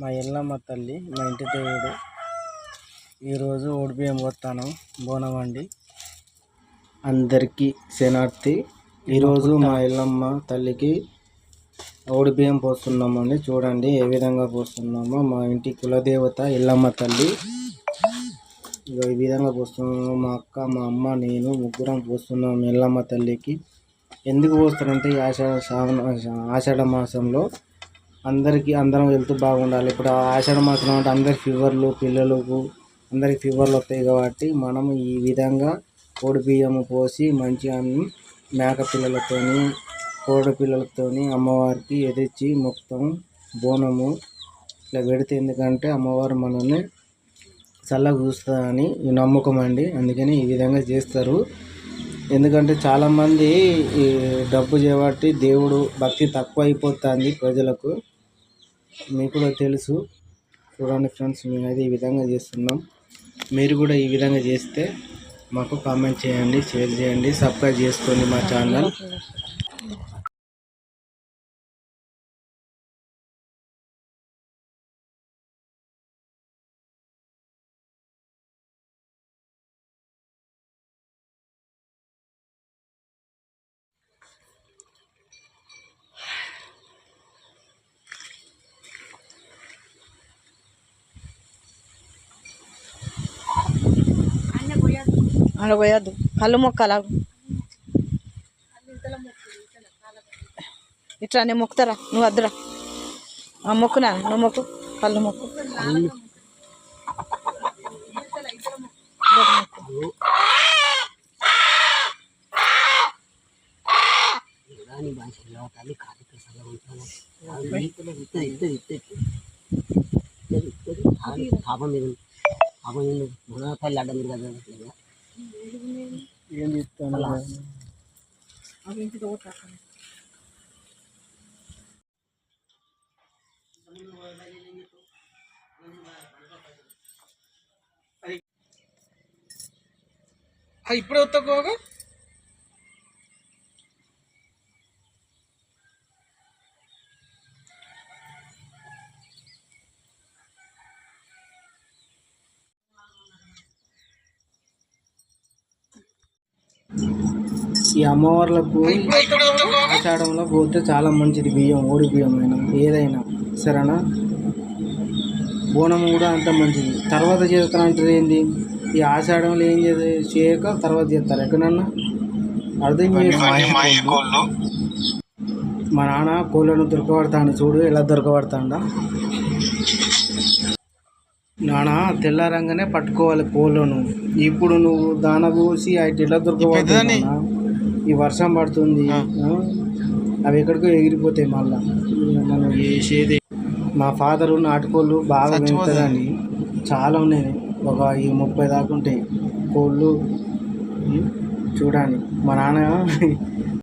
మా ఎల్లమ్మ తల్లి మా ఇంటి దేవుడు. ఈరోజు ఓడిపిఎం పోతాను. బోనవండి అందరికీ శనార్థి ఈరోజు మా ఎల్లమ్మ తల్లికి ఓడిపిఎం పోస్తున్నామండి. చూడండి ఏ విధంగా పోస్తున్నామో. మా ఇంటి కులదేవత ఎల్లమ్మ తల్లి. ఇగో ఈ విధంగా పోస్తున్నాము. మా అక్క మా అమ్మ నేను ముగ్గురం పోస్తున్నాం ఎల్లమ్మ తల్లికి. ఎందుకు పోస్తారంటే ఆషాఢ శ్రావణ ఆషాఢ మాసంలో అందరికీ అందరం వెళ్తూ బాగుండాలి. ఇప్పుడు ఆషాఢ మాసం అంటే అందరి ఫీవర్లు పిల్లలకు అందరికి ఫీవర్లు వస్తాయి కాబట్టి మనం ఈ విధంగా కోడి బియ్యము పోసి మంచిగా మేక పిల్లలతో కోడి పిల్లలతో అమ్మవారికి ఎదిచ్చి మొత్తం బోనము ఇట్లా పెడితే ఎందుకంటే అమ్మవారు మనల్ని చల్లగా చూస్తుందని నమ్మకం అండి. అందుకని ఈ విధంగా చేస్తారు. ఎందుకంటే చాలామంది ఈ డబ్బు చేయబట్టి దేవుడు భక్తి తక్కువ అయిపోతుంది ప్రజలకు. మీకు కూడా తెలుసు. చూడండి ఫ్రెండ్స్ మేమైతే ఈ విధంగా చేస్తున్నాం. మీరు కూడా ఈ విధంగా చేస్తే మాకు కామెంట్ చేయండి షేర్ చేయండి సబ్స్క్రైబ్ చేసుకోండి మా ఛానల్. ఆడ పోయద్దు. కళ్ళు మొక్కలా. ఇట్లా నేను మొక్కుతారా? నువ్వు వద్దురా. ఆ మొక్కునా? నువ్వు మొక్కు. కళ్ళు మొక్కు. పాపం మీద పాపం మీద మునగపల్లి అడ్డం మీద కదా. ఏం చెప్తాను ఇప్పుడే వస్తాకోగా ఈ అమ్మవార్లకు ఆషాఢంలో పోతే చాలా మంచిది బియ్యం ఓడి బియ్యం అయినా ఏదైనా. సరేనా? బోనం కూడా అంత మంచిది. తర్వాత చేస్తారంటారు ఏంది? ఈ ఆషాఢంలో ఏం చేసే చేయక తర్వాత చేస్తారు? ఎక్కడన్నా? అర్థం మా నాన్న కోళ్ళను దొరకబడతాను చూడు ఎలా దొరకబడతాడా. నాన్న తెల్లారంగానే పట్టుకోవాలి కోళ్ళను ఇప్పుడు నువ్వు దాన పోసి అటు ఎలా దొరకబడుతుంది ఈ వర్షం పడుతుంది? అవి ఎక్కడికో ఎగిరిపోతాయి మళ్ళా. మనం చేసేది. మా ఫాదరు నాటుకోళ్ళు బాగా పెంచుతారని చాలా ఉన్నాయి. ఒక ఈ ముప్పై దాకా ఉంటాయి. కోళ్ళు ఉం? చూడండి. మా నాన్న